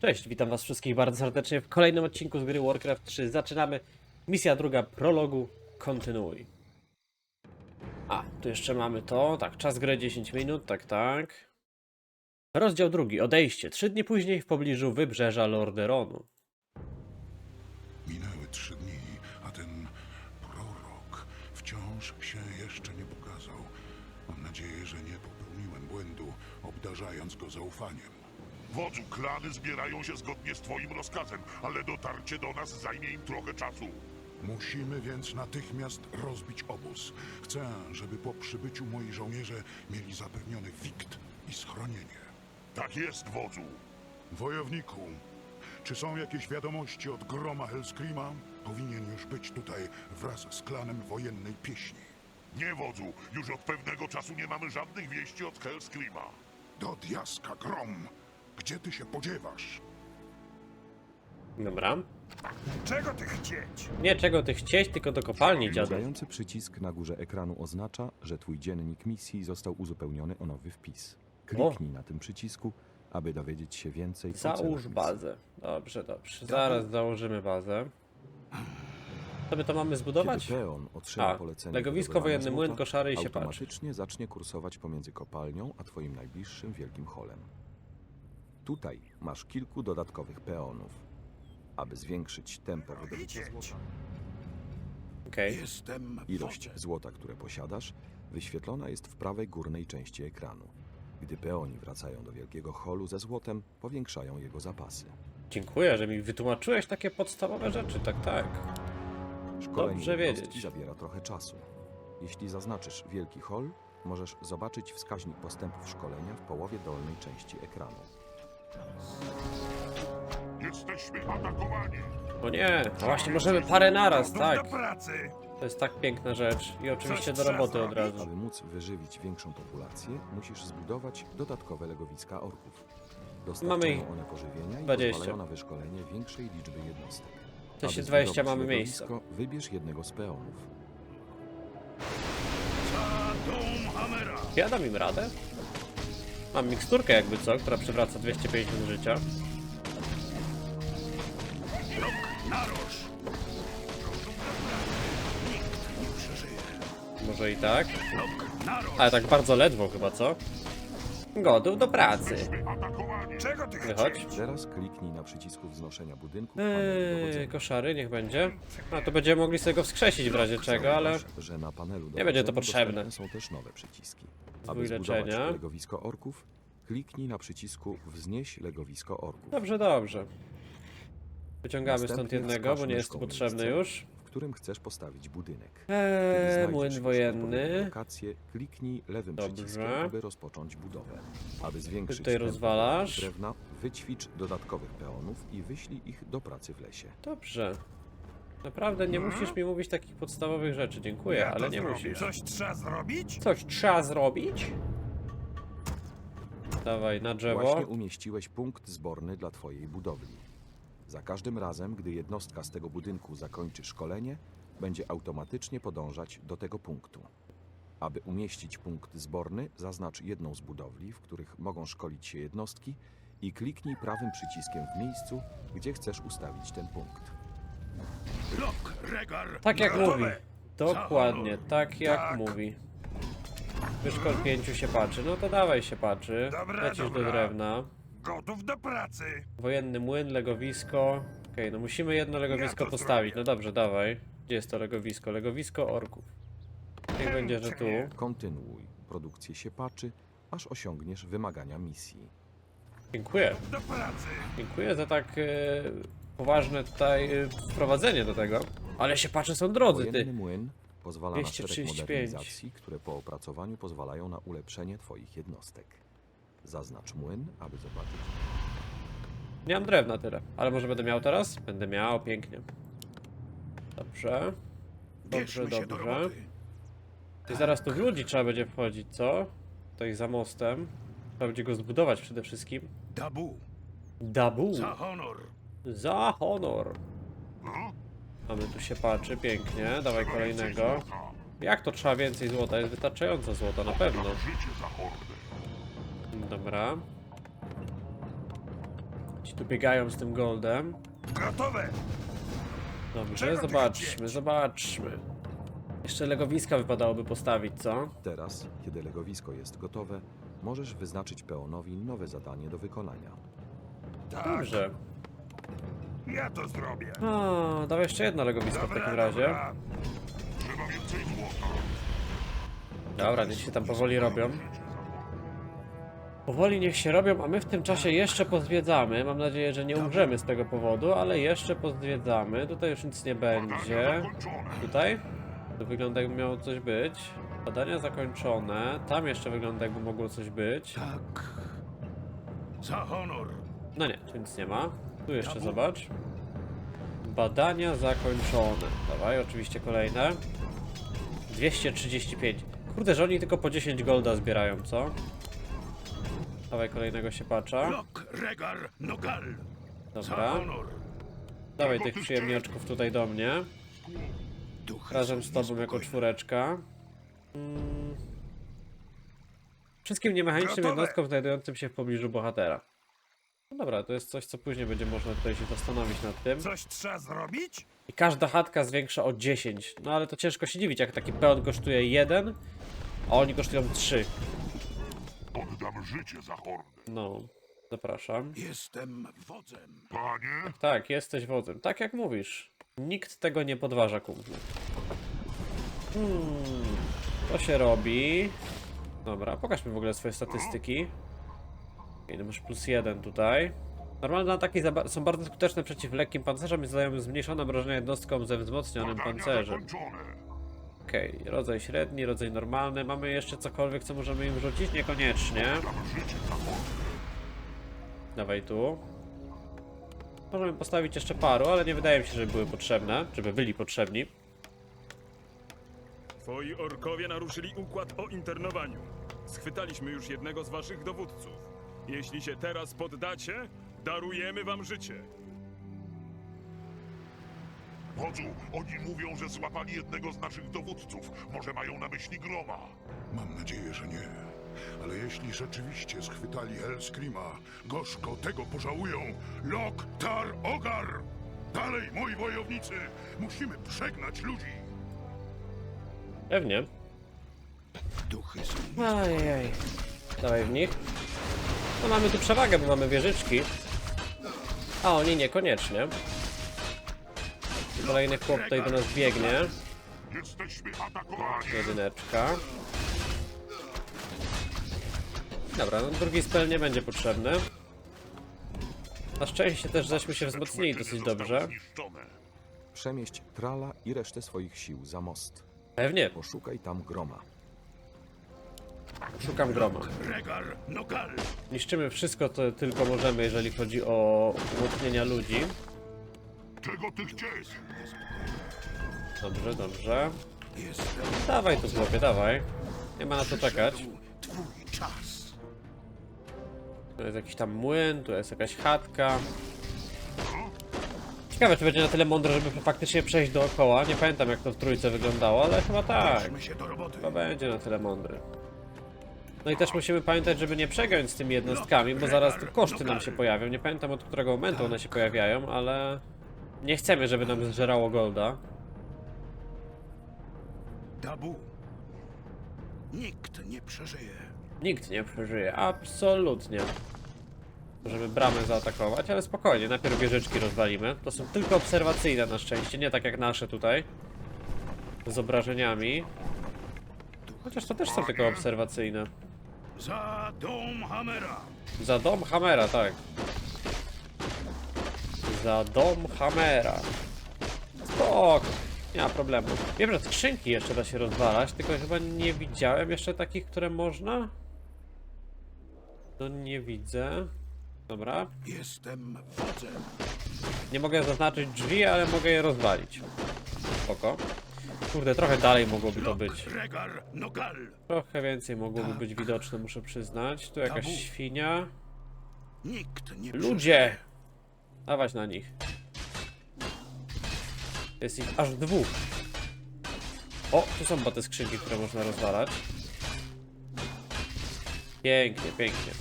Cześć, witam was wszystkich bardzo serdecznie w kolejnym odcinku z gry Warcraft 3. Zaczynamy. Misja druga prologu. Kontynuuj. A, tu jeszcze mamy to. Tak, czas gry 10 minut, tak, tak. Rozdział drugi. Odejście. Trzy dni później w pobliżu wybrzeża Lorderonu. Minęły trzy dni, a ten prorok wciąż się jeszcze nie pokazał. Mam nadzieję, że nie popełniłem błędu, obdarzając go zaufaniem. Wodzu, klany zbierają się zgodnie z twoim rozkazem, ale dotarcie do nas zajmie im trochę czasu. Musimy więc natychmiast rozbić obóz. Chcę, żeby po przybyciu moi żołnierze mieli zapewniony wikt i schronienie. Tak jest, wodzu. Wojowniku, czy są jakieś wiadomości od groma Hellscreama? Powinien już być tutaj wraz z klanem wojennej pieśni. Nie, wodzu, już od pewnego czasu nie mamy żadnych wieści od Hellscreama. Do diaska grom! Gdzie ty się podziewasz? Dobra. Czego ty chcieć? Nie czego ty chcieć, tylko do kopalni, dziadu. Zający przycisk na górze ekranu oznacza, że twój dziennik misji został uzupełniony o nowy wpis. Kliknij na tym przycisku, aby dowiedzieć się więcej o celach Załóż misji. bazę. Dobrze, dobrze. Zaraz założymy bazę. Co my to mamy zbudować? Kiedy peon otrzyma A, polecenie legowisko, wojenny młyn, koszary i siepacze. automatycznie zacznie kursować pomiędzy kopalnią a twoim najbliższym wielkim holem. Tutaj masz kilku dodatkowych peonów. Aby zwiększyć tempo wydobycia złota, Okej. Jestem ilość złota, które posiadasz, wyświetlona jest w prawej górnej części ekranu. Gdy peoni wracają do wielkiego holu ze złotem, powiększają jego zapasy. Dziękuję, że mi wytłumaczyłeś takie podstawowe rzeczy, tak, tak. Szkolenie Dobrze jednostki wiedzieć. zabiera trochę czasu. Jeśli zaznaczysz wielki hol, możesz zobaczyć wskaźnik postępów szkolenia w połowie dolnej części ekranu. Jesteśmy atakowani. O nie, właśnie możemy parę naraz, tak. do pracy! To jest tak piękna rzecz. I oczywiście do roboty od razu. Aby móc wyżywić większą populację, musisz zbudować dodatkowe legowiska orków. Dostarczają Mamy ich one pożywienia i 20. pozwalają na wyszkolenie większej liczby jednostek. W sensie Aby 20 zbudować mamy legowisko, miejsca. Wybierz jednego z peonów. Ja dam im radę. Mam miksturkę jakby co, która przywraca 250 życia. Może i tak. Ale tak bardzo ledwo chyba, co? Gotów do pracy. Czego ty Wychodź. Teraz kliknij na przycisku wznoszenia budynku Eee, koszary, niech będzie. No to będziemy mogli sobie go wskrzesić w razie czego, ale... Zauważ, że na panelu nie będzie to potrzebne. dostępne są też nowe przyciski. Zwój Aby zbudować leczenia. legowisko orków, kliknij na przycisku Wznieś legowisko orków. Dobrze, dobrze. Wyciągamy stąd Następnie jednego, bo wskaż nie jest myszką potrzebny miejsce, już. w którym chcesz postawić budynek. Kiedy Eee, znajdziesz młyn wojenny. lokację, kliknij lewym Dobrze. przyciskiem, aby rozpocząć budowę. Aby zwiększyć Tutaj tempo rozwalasz. drewna, wyćwicz dodatkowych peonów i wyślij ich do pracy w lesie. Dobrze. Naprawdę nie musisz mi mówić takich podstawowych rzeczy, dziękuję, Ja to ale nie zrobię. musisz. Coś trzeba zrobić? Coś trzeba zrobić? Dawaj, na drzewo. Właśnie umieściłeś punkt zborny dla Twojej budowli. Za każdym razem, gdy jednostka z tego budynku zakończy szkolenie, będzie automatycznie podążać do tego punktu. Aby umieścić punkt zborny, zaznacz jedną z budowli, w których mogą szkolić się jednostki i kliknij prawym przyciskiem w miejscu, gdzie chcesz ustawić ten punkt. Tak jak mówi. Dokładnie, tak jak Tak. mówi. Wyszkol pięciu się patrzy. No to dawaj się patrzy. Dobra, Lecisz do drewna. Gotów do pracy! Wojenny młyn, legowisko. Okej, no musimy jedno legowisko to postawić. zrobię. No dobrze, dawaj. Gdzie jest to legowisko? Legowisko orków. Niech będzie, że tu. Kontynuuj produkcję siepaczy, aż osiągniesz wymagania misji. Dziękuję. Do pracy! Dziękuję za tak e, poważne tutaj e, wprowadzenie do tego. Ale się patrzę, są drodzy, Wojenny ty. młyn pozwala na szereg 235. modernizacji, które po opracowaniu pozwalają na ulepszenie Twoich jednostek. Zaznacz młyn, aby zobaczyć. Nie mam drewna tyle. Ale może będę miał teraz? Będę miał, pięknie. Dobrze. Dobrze, Bierzmy się do dobrze. roboty. I zaraz tu w ludzi trzeba będzie wchodzić, co? Tutaj za mostem. Trzeba będzie go zbudować przede wszystkim. Dabu! Dabu! Za honor! Za honor! Mamy tu się patrzy, pięknie. Dawaj kolejnego. Jak to trzeba więcej złota? Jest wystarczająco złota, na pewno. Życie za hordę. Dobra. Ci tu biegają z tym goldem. Gotowe! Dobrze, zobaczmy, zobaczmy. Jeszcze legowiska wypadałoby postawić, co? Teraz, kiedy legowisko jest gotowe, możesz wyznaczyć peonowi nowe zadanie do wykonania. Tak, Dobrze. Ja to zrobię. O, dawaj jeszcze jedno legowisko w takim razie. dobra. Trzeba więcej złota. Dobra, niech się tam powoli robią. Powoli niech się robią, a my w tym czasie jeszcze pozwiedzamy. Mam nadzieję, że nie umrzemy z tego powodu, ale jeszcze pozwiedzamy. Tutaj już nic nie będzie. Zakończone. Tutaj? To wygląda jakby miało coś być. Badania zakończone. Tam jeszcze wygląda jakby mogło coś być. Tak. Za honor. No nie, tu nic nie ma. Tu jeszcze zobacz. Badania zakończone. Dawaj, oczywiście kolejne. 235. Kurde, że oni tylko po 10 golda zbierają, co? Dawaj kolejnego się pacza. Lok, regar, nogal. Za Dobra. Dawaj tych przyjemniaczków tutaj do mnie. Razem z tobą jako czwóreczka. Wszystkim niemechanicznym jednostkom znajdującym się w pobliżu bohatera. No dobra, to jest coś, co później będzie można tutaj się zastanowić nad tym. Coś trzeba zrobić? I każda chatka zwiększa o 10. No ale to ciężko się dziwić, jak taki peon kosztuje 1, a oni kosztują 3. Oddam życie za hordę. No, zapraszam. Jestem wodzem. Panie, Tak, jesteś wodzem. Tak jak mówisz. Nikt tego nie podważa, kumple. Hmm, to się robi. Dobra, pokaż mi w ogóle swoje statystyki. No masz plus jeden tutaj. Normalne ataki są bardzo skuteczne przeciw lekkim pancerzom i zadają zmniejszone obrażenia jednostkom ze wzmocnionym pancerzem. Okej, rodzaj średni, rodzaj normalny. Mamy jeszcze cokolwiek, co możemy im rzucić? Niekoniecznie. Dawaj tu. Możemy postawić jeszcze paru, ale nie wydaje mi się, żeby były potrzebne, żeby byli potrzebni. Twoi orkowie naruszyli układ o internowaniu. Schwytaliśmy już jednego z waszych dowódców. Jeśli się teraz poddacie, darujemy wam życie. Wodzu, oni mówią, że złapali jednego z naszych dowódców. Może mają na myśli Groma. Mam nadzieję, że nie. Ale jeśli rzeczywiście schwytali Hellscreama, gorzko tego pożałują. Lok, tar, ogar! Dalej, moi wojownicy! Musimy przegnać ludzi! Pewnie. Duchy są Ajej. Dawaj w nich. No mamy tu przewagę, bo mamy wieżyczki. A oni niekoniecznie. Kolejny chłop tutaj do nas biegnie. Jedyneczka. Dobra, no drugi spell nie będzie potrzebny. Na szczęście też żeśmy się wzmocnili dosyć dobrze. Przemieść Trala i resztę swoich sił za most. Pewnie, Poszukaj tam groma. Szukam groma. regar, nogal. Niszczymy wszystko, co tylko możemy, jeżeli chodzi o umocnienia ludzi. Czego ty chciałeś? Dobrze, dobrze. Dawaj tu chłopie, dawaj. Nie ma na co czekać. Tu jest jakiś tam młyn, tu jest jakaś chatka. Ciekawe, czy będzie na tyle mądre, żeby faktycznie przejść dookoła. Nie pamiętam, jak to w trójce wyglądało, ale chyba tak. Chyba będzie na tyle mądry. No i też musimy pamiętać, żeby nie przegiąć z tymi jednostkami, bo zaraz tu koszty nam się pojawią. Nie pamiętam od którego momentu one się pojawiają, ale nie chcemy, żeby nam zżerało golda. Tabu. Nikt nie przeżyje. Nikt nie przeżyje, absolutnie. Możemy bramę zaatakować, ale spokojnie, najpierw wieżyczki rozwalimy. To są tylko obserwacyjne na szczęście, nie tak jak nasze tutaj. Z obrażeniami. Chociaż to też są tylko obserwacyjne. Za dom Hamera. Za dom Hamera, tak. Za dom Hamera. Spoko. Nie ma problemu. Wiem, że skrzynki jeszcze da się rozwalać, tylko chyba nie widziałem jeszcze takich, które można. No nie widzę. Dobra. Jestem wodzem. Nie mogę zaznaczyć drzwi, ale mogę je rozwalić. Spoko. Kurde, trochę dalej mogłoby to być. Trochę więcej mogłoby być widoczne, muszę przyznać. Tu jakaś świnia. Nikt nie Ludzie! Dawać na nich. Jest ich aż dwóch. O, tu są chyba te skrzynki, które można rozwalać. Pięknie, pięknie.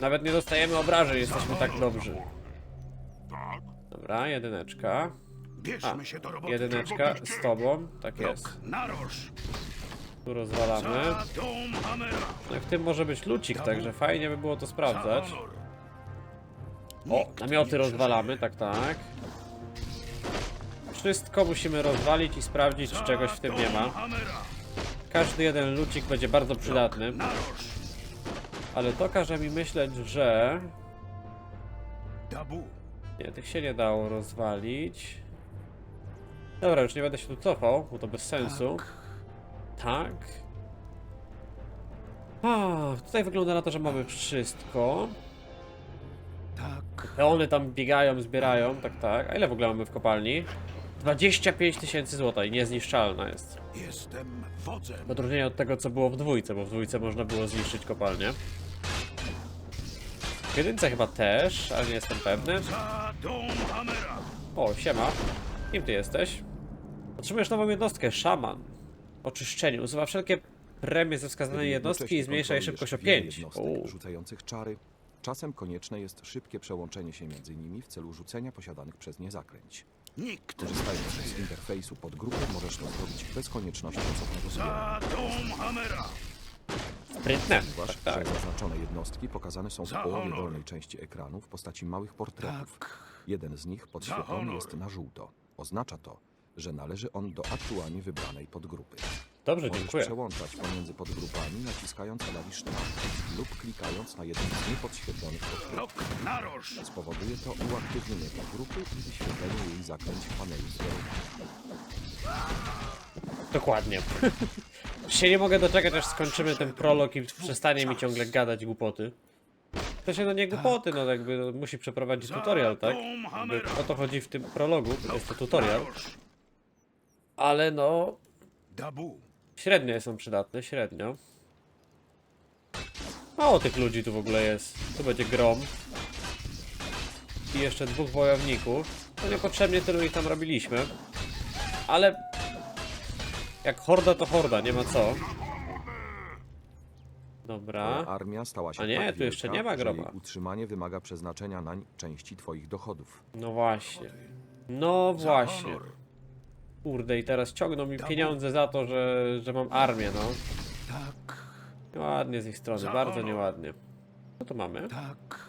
Nawet nie dostajemy obrażeń, jesteśmy tak dobrzy. Dobra, jedyneczka. Bierzmy A, się do roboty. Jedyneczka z tobą, tak jest. Tu rozwalamy. No i w tym może być lucik, także fajnie by było to Za sprawdzać. O, namioty rozwalamy, tak, tak. Wszystko musimy rozwalić i sprawdzić, czy czegoś w tym nie ma. Każdy jeden lucik będzie bardzo przydatny, ale to każe mi myśleć, że... Nie, tych się nie dało rozwalić. Dobra, już nie będę się tu cofał, bo to bez sensu. Tak. A, tutaj wygląda na to, że mamy wszystko. Tak. Peony tam biegają, zbierają, tak, tak. A ile w ogóle mamy w kopalni? 25 tysięcy złota i niezniszczalna jest. Jestem wodzem. W odróżnieniu od tego, co było w dwójce, bo w dwójce można było zniszczyć kopalnię. W jedynce chyba też, ale nie jestem pewny. O, siema. Kim ty jesteś? Otrzymujesz nową jednostkę, szaman. Oczyszczenie. Usuwa wszelkie premie ze wskazanej jednostki i zmniejsza jej szybkość o wiele 5. jednostek rzucających czary, czasem konieczne jest szybkie przełączenie się między nimi w celu rzucenia posiadanych przez nie zaklęć. Nikt. Korzystając z interfejsu podgrupy możesz to zrobić bez konieczności osobnego zbierania. Za dom Hamera. Sprytne. Zauważ, Tak, tak. że zaznaczone jednostki pokazane są w Za połowie honor. dolnej części ekranu w postaci małych portretów. Tak. Jeden z nich podświetlony honor. jest na żółto. Oznacza to, że należy on do aktualnie wybranej podgrupy. Dobrze, Możesz dziękuję. przełączać pomiędzy podgrupami naciskając klawisz Tab lub klikając na jeden z niepodświetlonych podgrupów. Rok na roż. Spowoduje to uaktywnienie podgrupy i wyświetlenie jej zaklęć w panelu. Dokładnie. się nie mogę doczekać, aż skończymy ten prolog i przestanie mi ciągle gadać głupoty. To się no nie głupoty, no jakby no, musi przeprowadzić tutorial, tak? Jakby o to chodzi w tym prologu, jest to tutorial. Ale no, średnio są przydatne, średnio. Mało tych ludzi tu w ogóle jest. Tu będzie grom. I jeszcze dwóch wojowników. To niepotrzebnie tylu ich tam robiliśmy. Ale... Jak horda to horda, nie ma co. Dobra. Armia stała się A nie, tak tu jeszcze nie ma że groma. jej utrzymanie wymaga przeznaczenia nań części twoich dochodów. No właśnie. No właśnie. Kurde, i teraz ciągną mi pieniądze za to, że, że mam armię, no. Tak. Nieładnie z ich strony, Za bardzo nieładnie. Co tu mamy? Tak.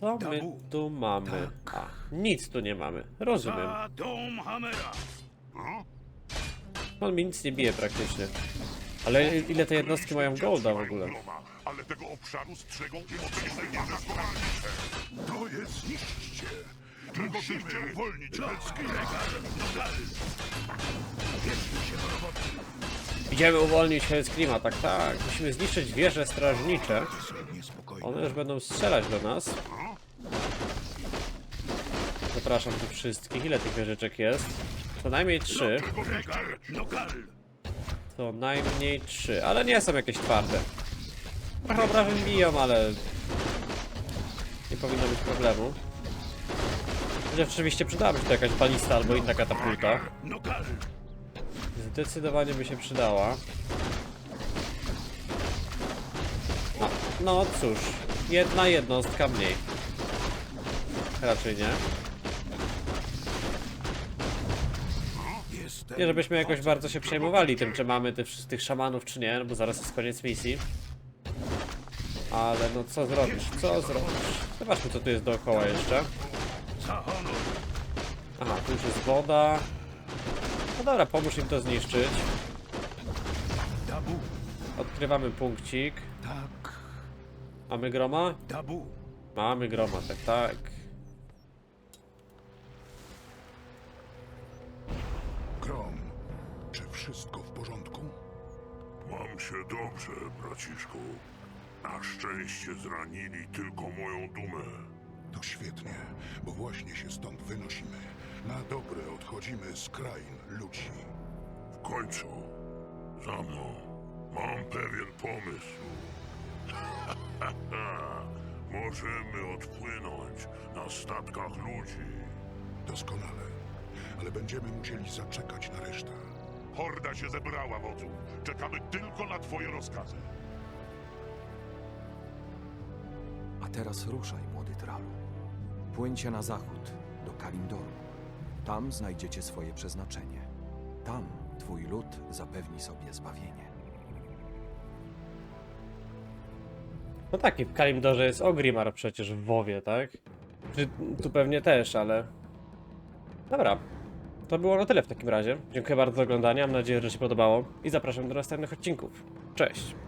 Co my tu mamy? A, nic tu nie mamy. Rozumiem. On mi nic nie bije praktycznie. Ale ile te jednostki mają golda w ogóle? Ale tego obszaru strzegą. To jest! Musimy uwolnić Hellscream! Idziemy uwolnić Hellscreama, tak, tak. Musimy zniszczyć wieże strażnicze. One już będą strzelać do nas. Zapraszam tu wszystkich. Ile tych wieżyczek jest? Co najmniej trzy. Co najmniej trzy, ale nie są jakieś twarde. Trochę obrażeń biją, ale nie powinno być problemu. Chociaż oczywiście przydałaby się to jakaś balista albo inna katapulta. Zdecydowanie by się przydała. No, no cóż, jedna jednostka mniej. Raczej nie. Nie żebyśmy jakoś bardzo się przejmowali tym, czy mamy tych, tych szamanów, czy nie, no bo zaraz jest koniec misji. Ale no co zrobisz? Co zrobisz? Zobaczmy co tu jest dookoła jeszcze. Aha, tu już jest woda. No dobra, pomóż im to zniszczyć. Odkrywamy punkcik. Tak. Mamy groma? Dabu. Mamy groma, tak, tak. Grom, czy wszystko w porządku? Mam się dobrze, braciszku. Na szczęście zranili tylko moją dumę. To świetnie, bo właśnie się stąd wynosimy. Na dobre odchodzimy z krain ludzi. W końcu, za mną, mam pewien pomysł. Możemy odpłynąć na statkach ludzi. Doskonale. Ale będziemy musieli zaczekać na resztę. Horda się zebrała, wodzu. Czekamy tylko na twoje rozkazy. Teraz ruszaj, młody tralu. Płyńcie na zachód. do Kalimdoru. Tam znajdziecie swoje przeznaczenie. Tam twój lud zapewni sobie zbawienie. No tak, i w Kalimdorze jest Ogrimar przecież w WoWie, tak? Czy tu pewnie też, ale... Dobra. To było na tyle w takim razie. Dziękuję bardzo za oglądanie, mam nadzieję, że się podobało i zapraszam do następnych odcinków. Cześć!